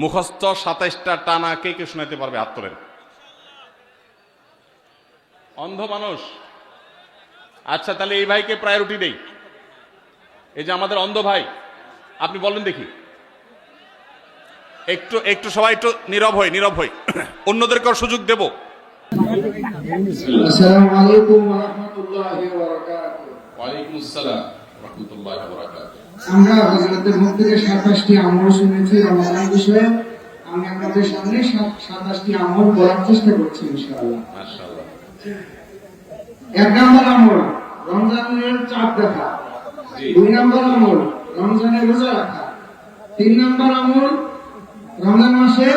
মুখস্থ সাতাইশটা টানা কে কে শোনাইতে পারবে আত্মরের অন্ধ মানুষ। আচ্ছা তাহলে এই ভাইকে প্রায়োরিটি দেই। এই যে আমাদের অন্ধ ভাই আপনি বলেন দেখি। একটু একটু সবাই একটু নীরব হই নীরব হই। অন্যদেরকেও সুযোগ দেব। আসসালামু আলাইকুম ওয়া রাহমাতুল্লাহি ওয়া বারাকাতুহু। ওয়া আলাইকুম আসসালাম ওয়া রাহমাতুল্লাহি ওয়া বারাকাতুহু। আমরা হজরতের মুখ থেকে সাতাশটি আমল শুনেছি রমজান বিষয়ে। আমি আপনাদের সামনে সাতাশটি আমল বলার চেষ্টা করছি ইনশাআল্লাহ। এক নম্বর আমল রমজানের চাঁদ দেখা। দুই নম্বর আমল রমজানের রোজা রাখা। তিন নম্বর আমল রমজান মাসে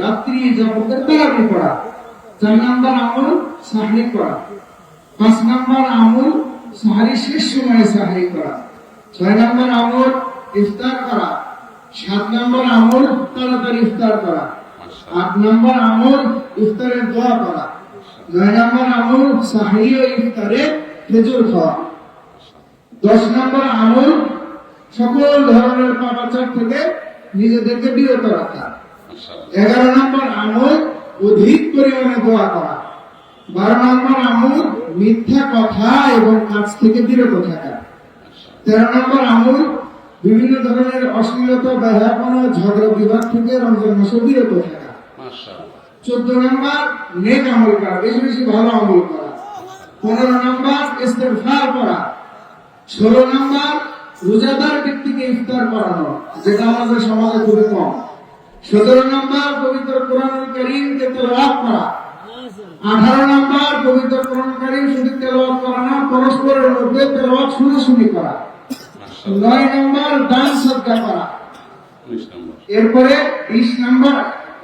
রাত্রি জগতের তারাবি পড়া চার নম্বর আমল সাহরি করা। পাঁচ নম্বর আমল সাহারি শেষ সময়ে সাহারি করা। ছয় নম্বর আমল ইফতার করা। সাত নম্বর আমল তাড়াতাড়ি ইফতার করা। আট নম্বর আমল ইফতারের দোয়া করা। নয় নম্বর আমল সাহারি ও ইফতারে খেজুর খাওয়া। দশ নম্বর আমল সকল ধরনের পাপাচার থেকে নিজেদেরকে বিরত রাখা। এগারো নম্বর আমল অধিক পরিমাণে দোয়া করা। বারো নম্বর আমল মিথ্যা কথা এবং কাজ থেকে বিরত থাকা। তেরো নম্বর আমল বিভিন্ন ধরনের অশ্লীলতা ব্যয়াপনা ঝগড়া বিবাদ থেকে রমজান মাসে বিরত থাকা। চোদ্দ নম্বর নেক আমল করা বেশি বেশি ভালো আমল করা। পনেরো নম্বর ইস্তেফার করা। ষোলো নম্বর রোজাদার ব্যক্তিকে ইফতার করানো যেটা আমাদের সমাজে খুবই কম। সতেরো নম্বর পবিত্র কোরআন করিমকে তেলাওয়াত করা। আঠারো নম্বর পবিত্র কোরআন করিম শুধু তেলাওয়াত করা না পরস্পরের মধ্যে তেলাওয়াত শুনে শুনে করা। নয় নম্বর দান সদ্গা করা এরপরে বিশ নাম্বার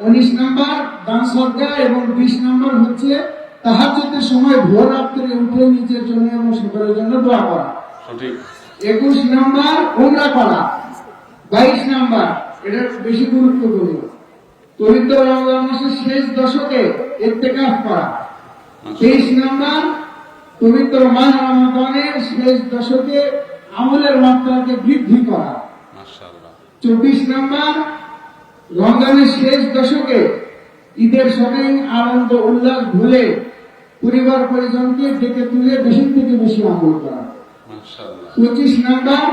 উনিশ নাম্বার দান সদ্গা এবং বিশ নাম্বার হচ্ছে তাহাজ্জুদের সময় ভোর রাত্রে উঠে নিজের জন্য এবং সকলের জন্য দোয়া করা। একুশ নাম্বার উমরা করা বাইশ নাম্বার এটা বেশি গুরুত্বপূর্ণ। পবিত্র রমজান মাসের শেষ দশকে ইত্তেকাফ করা। তেইশ নাম্বার পবিত্র মাহ রমাদানের শেষ দশকে আমলের মাত্রাকে বৃদ্ধি করা। চব্বিশ নাম্বার রমজানের শেষ দশকে ঈদের শপিং আনন্দ উল্লাস ভুলে পরিবার পরিজনকে ডেকে তুলে বেশি থেকে বেশি আমল করা। পঁচিশ নম্বর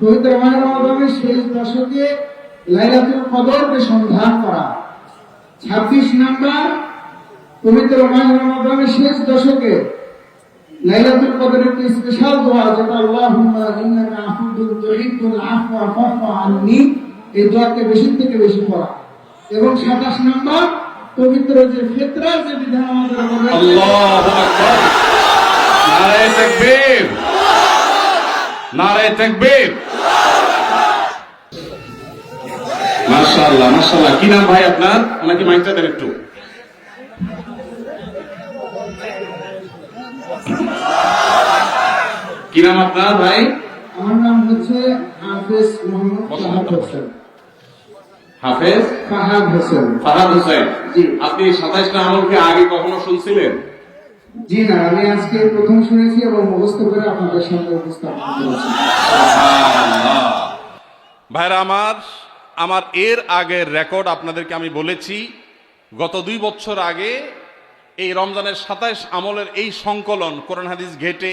পবিত্র মায়ের রমজানের শেষ দশকে লাইলাতুল কদরকে সন্ধান করা। ছাব্বিশ নম্বর পবিত্র মায়ের রমজানের শেষ দশকে লাইলাতুল কদরের একটি স্পেশাল দোয়া যেটা আল্লাহুম্মা ইন্নাকা আফুদুল তুহিব্বুল আফওয়া ফাফু আননি। এই দোয়াকে বেশি থেকে বেশি পড়া। এবং 27 নাম্বার, পবিত্র যে ফিতরার যে বিধান আমাদের মধ্যে আল্লাহু আকবার। নারে তাকবীর। নারে তাকবীর। মাশাআল্লাহ মাশাআল্লাহ। কি নাম ভাই আপনার? ওনাকে মাইকটা দেন একটু। কি নাম আপনার ভাই? আমার নাম হচ্ছে হাফেজ মোহাম্মদ হোসেন। হাফেজ? ফাহাদ হোসেন। ফাহাদ হোসেন। জি। আপনি সাতাইশটা আমলকে আগে কখনো শুনছিলেন? জি না আমি আজকে প্রথম শুনেছি এবং মুখস্থ করে আপনাদের সামনে উপস্থাপন করেছি। ভাইরা আমার আমার এর আগের রেকর্ড আপনাদেরকে আমি বলেছি গত দুই বছর আগে এই রমজানের সাতাইশ আমলের এই সংকলন কোরআন হাদিস ঘেটে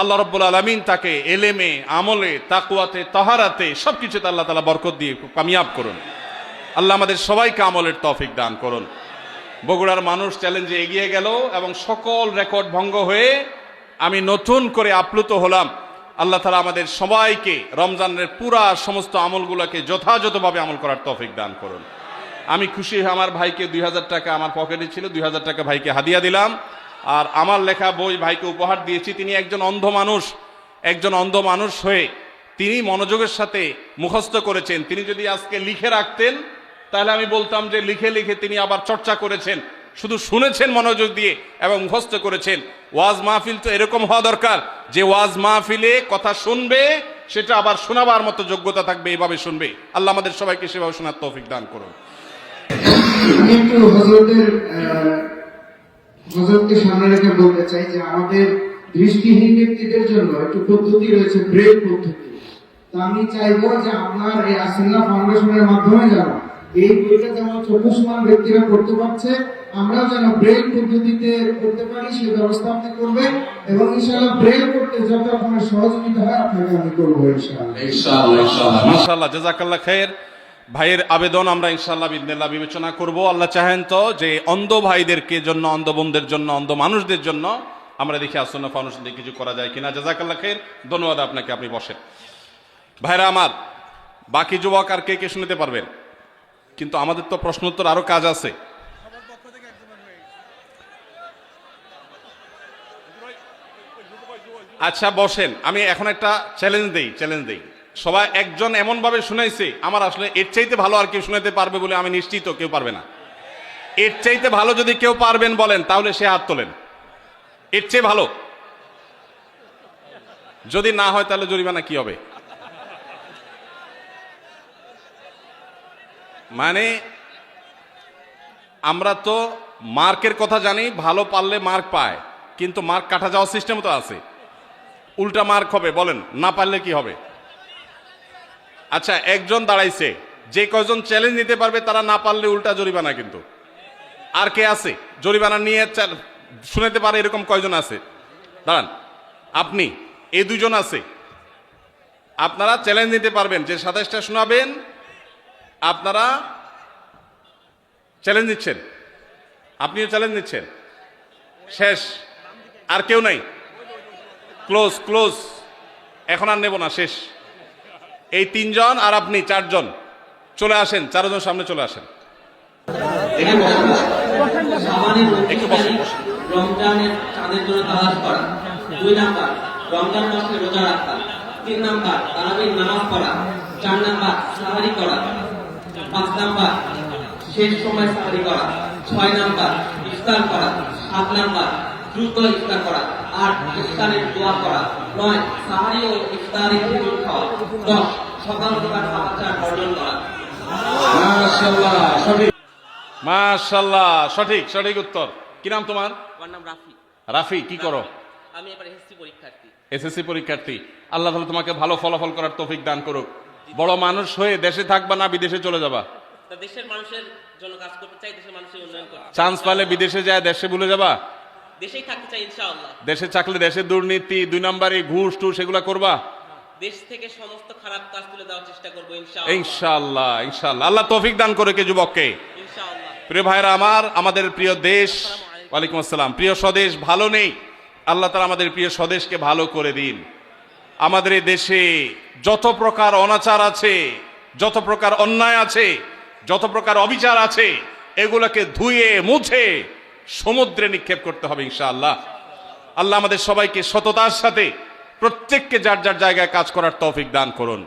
আল্লাহ রব্বুল আলমিন তাকে এলেমে, আমলে তাকুয়াতে তাহারাতে সব কিছুতে আল্লাহ তালা বরকত দিয়ে কামিয়াব করুন। আল্লাহ আমাদের সবাইকে আমলের তফিক দান করুন। বগুড়ার মানুষ চ্যালেঞ্জে এগিয়ে গেল এবং সকল রেকর্ড ভঙ্গ হয়ে আমি নতুন করে আপ্লুত হলাম। আল্লাহ তালা আমাদের সবাইকে রমজানের পুরা সমস্ত আমলগুলোকে যথাযথভাবে আমল করার তফিক দান করুন। আমি খুশি আমার ভাইকে দুই হাজার টাকা, আমার পকেটে ছিল দুই হাজার টাকা ভাইকে হাদিয়া দিলাম। আর আমার লেখা বই ভাইকে উপহার দিয়েছি। তিনি একজন অন্ধ মানুষ, একজন অন্ধ মানুষ হয়ে তিনি মনোযোগের সাথে মুখস্থ করেছেন। তিনি যদি আজকে লিখে রাখতেন, তাহলে আমি বলতাম যে লিখে লিখে তিনি আবার চর্চা করেছেন। শুধু শুনেছেন মনোযোগ দিয়ে এবং মুখস্থ করেছেন। ওয়াজ মাহফিল তো এরকম হওয়া দরকার যে ওয়াজ মাহফিলে কথা শুনবে, সেটা আবার শোনাবার মতো যোগ্যতা থাকবে, এভাবে শুনবে। আল্লাহ আমাদের সবাইকে সেভাবে শোনার তৌফিক দান করুন। হজরতের সামনে রেখে বলতে চাই যে আমাদের দৃষ্টিহীন ব্যক্তিদের জন্য একটু পদ্ধতি রয়েছে ব্রেক পদ্ধতি। তো আমি চাইব যে আপনার এই আসিল্লা ফাউন্ডেশনের মাধ্যমে যেন এই বইটা যেমন চক্ষুষ্মান ব্যক্তিরা করতে পারছে আমরাও যেন ব্রেল পদ্ধতিতে করতে পারি সেই ব্যবস্থা আপনি করবেন এবং ইনশাআল্লাহ ব্রেল করতে যত রকমের সহযোগিতা হয় আপনাকে আমি করব ইনশাআল্লাহ। ইনশাআল্লাহ ইনশাআল্লাহ। মাশাআল্লাহ জাজাকাল্লাহ খায়ের ভাইয়ের আবেদন আমরা ইনশাল্লাহ বিদিনাল্লাহ বিবেচনা করব। আল্লাহ চাহেন তো যে অন্ধ ভাইদেরকে জন্য, অন্ধ বোনদের জন্য, অন্ধ মানুষদের জন্য আমরা দেখি আসন্ন ফাউন্ডেশন দিয়ে কিছু করা যায় কিনা। জাজাকাল্লাহ খায়ের ধন্যবাদ আপনাকে, আপনি বসেন। ভাইরা আমার, বাকি যুবক আর কে কে শুনতে পারবেন? কিন্তু আমাদের তো প্রশ্নোত্তর আরও কাজ আছে। আচ্ছা বসেন। আমি এখন একটা চ্যালেঞ্জ দেই চ্যালেঞ্জ দেই। সবাই একজন এমন ভাবে শুনাইছে, আমার আসলে এর চাইতে ভালো আর কেউ শুনাইতে পারবে বলে আমি নিশ্চিত কেউ পারবে না। এর চাইতে ভালো যদি কেউ পারবেন বলেন, তাহলে সে হাত তোলেন। এর চেয়ে ভালো। যদি না হয় তাহলে জরিমানা কি হবে? মানে আমরা তো মার্কের কথা জানি, ভালো পারলে মার্ক পায়, কিন্তু মার্ক কাটা যাওয়ার সিস্টেম তো আছে। উল্টা মার্ক হবে, বলেন, না পারলে কি হবে? আচ্ছা একজন দাঁড়াইছে। যে কয়জন চ্যালেঞ্জ নিতে পারবে তারা না পারলে উল্টা জরিমানা কিন্তু। আর কে আছে? জরিমানা নিয়ে শুনাতে পারে এরকম কয়জন আছে। দাঁড়ান, আপনি, এই দুজন আছে। আপনারা চ্যালেঞ্জ নিতে পারবেন, যে সাতাশটা শোনাবেন, আপনারা চ্যালেঞ্জ নিচ্ছেন। আপনিও চ্যালেঞ্জ নিচ্ছেন। শেষ। আর কেউ নাই। ক্লোজ ক্লোজ এখন আর নেব না, শেষ। এই তিনজন আর আপনি চারজন। চলে আসেন চারজন সামনে চলে আসেন। সাবানের একটু উনত্রিশ বসুন, রমজানের চাঁদের জন্য তালাশ করা। দুই নাম্বার রমজান মাসে রোজা রাখা। তিন নাম্বার তারাবির নামাজ পড়া। চার নাম্বার সাহারি করা। পাঁচ নাম্বার শেষ সময় সাহারি করা। ছয় নাম্বার ইফতার করা। সাত নাম্বার দ্রুত ইফতার করা। আট ইফতারের দোয়া করা। নয় সাহারি ও ইফতারি খেজুর খাওয়া। দশ সকাল সকাল অর্জন করা। মাশাআল্লাহ সঠিক। মাশাল্লাহ সঠিক সঠিক উত্তর। কি নাম তোমার? আমার নাম রাফি। রাফি কি করো? আমি এবার এসএসসি পরীক্ষার্থী। এসএসসি পরীক্ষার্থী। আল্লাহ তাআলা তোমাকে ভালো ফলাফল করার তৌফিক দান করুক। বড় মানুষ হয়ে দেশে থাকবা না বিদেশে চলে যাবা? দেশের মানুষের জন্য কাজ করতে চাই দেশের মানুষের উন্নয়ন করতে চান্স পালে বিদেশে যায় দেশে ভুলে যাবা? দেশেই থাকতে চাই ইনশাআল্লাহ। দেশে থাকলে দেশের দুর্নীতি দুই নম্বরে ঘুষ টুস এগুলা করবা? দেশ থেকে সমস্ত খারাপ কাজ তুলে দেওয়ার চেষ্টা করব ইনশাআল্লাহ। ইনশাআল্লাহ ইনশাআল্লাহ। আল্লাহ তৌফিক দান করে কে যুবককে। ইনশাআল্লাহ। প্রিয় ভাইরা আমার আমাদের প্রিয় দেশ ওয়ালাইকুম আসসালাম। প্রিয় স্বদেশ ভালো নেই। আল্লাহ তালা আমাদের প্রিয় স্বদেশকে ভালো করে দিন। আমাদের এই দেশে যত প্রকার অনাচার আছে যত প্রকার অন্যায় আছে যত প্রকার অবিচার আছে এগুলোকে ধুয়ে মুছে সমুদ্রে নিক্ষেপ করতে হবে ইনশাআল্লাহ। আল্লাহ আমাদের সবাইকে সততার সাথে প্রত্যেককে যার যার জায়গায় কাজ করার তৌফিক দান করুন।